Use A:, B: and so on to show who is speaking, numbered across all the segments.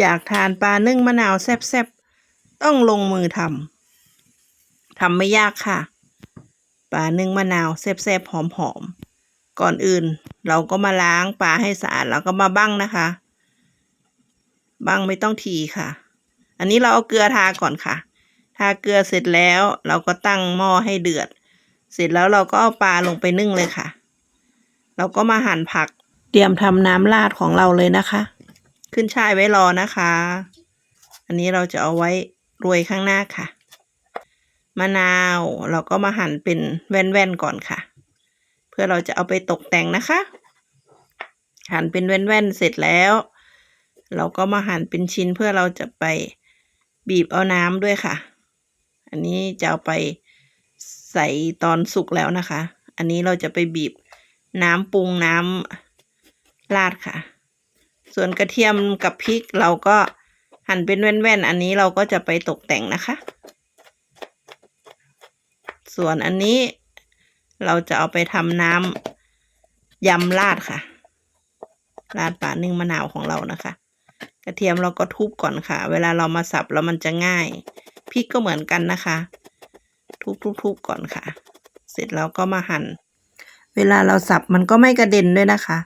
A: อยากทานปลานึ่งมะนาวแซ่บๆ ต้องลงมือทำ ทำไม่ยากค่ะ ปลานึ่งมะนาวแซ่บๆ หอมๆ ก่อนอื่นเราก็มาล้างปลาให้สะอาดแล้วก็มาบั้งนะคะ บั้งไม่ต้องทีค่ะ อันนี้เราเอาเกลือทาก่อนค่ะ ทาเกลือเสร็จแล้วเราก็ตั้งหม้อให้เดือด เสร็จแล้วเราก็เอาปลาลงไปนึ่งเลยค่ะ เราก็มาหั่นผัก เตรียมทำน้ำราดของเราเลยนะคะ ขึ้นช่ายไว้รอนะคะ อันนี้เราจะเอาไว้โรยข้างหน้าค่ะ มะนาวเราก็มาหั่นเป็นแว่นๆก่อนค่ะ เพื่อเราจะเอาไปตกแต่งนะคะ หั่นเป็นแว่นๆเสร็จแล้ว เราก็มาหั่นเป็นชิ้นเพื่อเราจะไปบีบเอาน้ำด้วยค่ะ อันนี้จะเอาไปใส่ตอนสุกแล้วนะคะ อันนี้เราจะไปบีบน้ำปรุงน้ำราดค่ะ ส่วนกระเทียมกับพริกเราก็หั่นเป็นแว่นๆ อันนี้เราก็จะไปตกแต่งนะคะ ส่วนอันนี้เราจะเอาไปทำน้ำยำราดค่ะ ราดปลานึ่งมะนาวของเรานะคะ กระเทียมเราก็ทุบก่อนค่ะ เวลาเรามาสับแล้วมันจะง่าย พริกก็เหมือนกันนะคะ ทุบๆๆก่อนค่ะ เสร็จแล้วก็มาหั่น เวลาเราสับมันก็ไม่กระเด็นด้วยนะคะ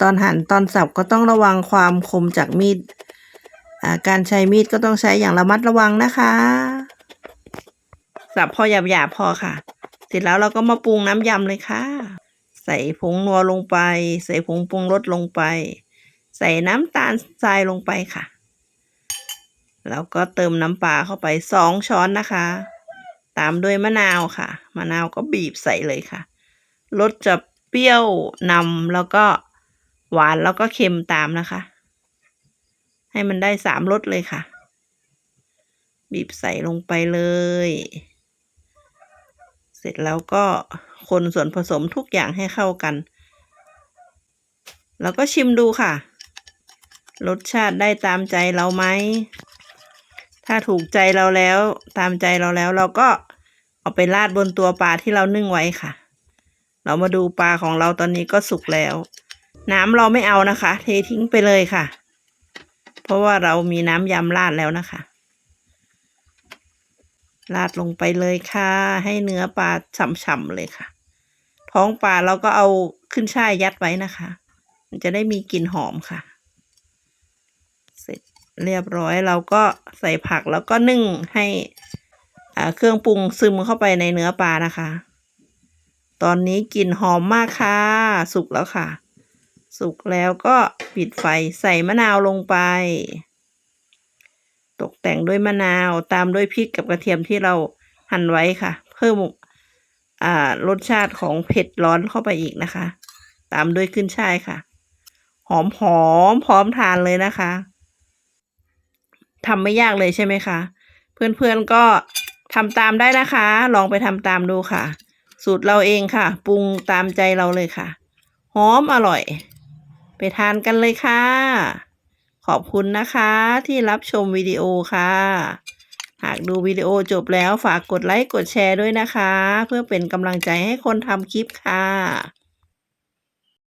A: ตอนหั่นตอนสับก็ต้องระวังความคมจากมีดาการใช้มีดก็ต้องใช้อย่างระมัดระวังนะคะ สับพอหยาบๆพอค่ะ เสร็จแล้วเราก็มาปรุงน้ำยำเลยค่ะ ใส่ผงนัวลงไป ใส่ผงปรุงรสลงไป ใส่น้ำตาลทรายลงไปค่ะ แล้วก็เติมน้ำปลาเข้าไปสองช้อนนะคะ ตามด้วยมะนาวค่ะ มะนาวก็บีบใส่เลยค่ะรสจะเปรี้ยวนำแล้วก็ หวานแล้วก็เค็มตามนะคะ ให้มันได้สามรสเลยค่ะ บีบใส่ลงไปเลย เสร็จแล้วก็คนส่วนผสมทุกอย่างให้เข้ากัน แล้วก็ชิมดูค่ะ รสชาติได้ตามใจเราไหม ถ้าถูกใจเราแล้วตามใจเราแล้วเราก็เอาไปราดบนตัวปลาที่เรานึ่งไว้ค่ะ เรามาดูปลาของเราตอนนี้ก็สุกแล้ว น้ำเราไม่เอานะคะ เททิ้งไปเลยค่ะ เพราะว่าเรามีน้ำยำราดแล้วนะคะ ราดลงไปเลยค่ะ ให้เนื้อปลาฉ่ำๆเลยค่ะ ท้องปลาเราก็เอาขึ้นช่ายยัดไว้นะคะ มันจะได้มีกลิ่นหอมค่ะ เสร็จเรียบร้อยเราก็ใส่ผักแล้วก็นึ่งให้เครื่องปรุงซึมเข้าไปในเนื้อปลานะคะ ตอนนี้กลิ่นหอมมากค่ะ สุกแล้วค่ะ สุกแล้วก็ปิดไฟใส่มะนาวลงไป ตกแต่งด้วยมะนาวตามด้วยพริกกับกระเทียมที่เราหั่นไว้ค่ะ เพิ่มอ่ารสชาติของเผ็ดร้อนเข้าไปอีกนะคะ ตามด้วยขึ้นช่ายค่ะ หอมหอมพร้อมทานเลยนะคะทำไม่ยากเลยใช่ไหมคะ เพื่อนๆก็ทำตามได้นะคะ ลองไปทำตามดูค่ะ สูตรเราเองค่ะ ปรุงตามใจเราเลยค่ะ หอมอร่อย ไปทานกันเลยค่ะ ขอบคุณนะคะที่รับชมวิดีโอค่ะ หากดูวิดีโอจบแล้วฝากกดไลค์กดแชร์ด้วยนะคะ เพื่อเป็นกำลังใจให้คนทำคลิปค่ะ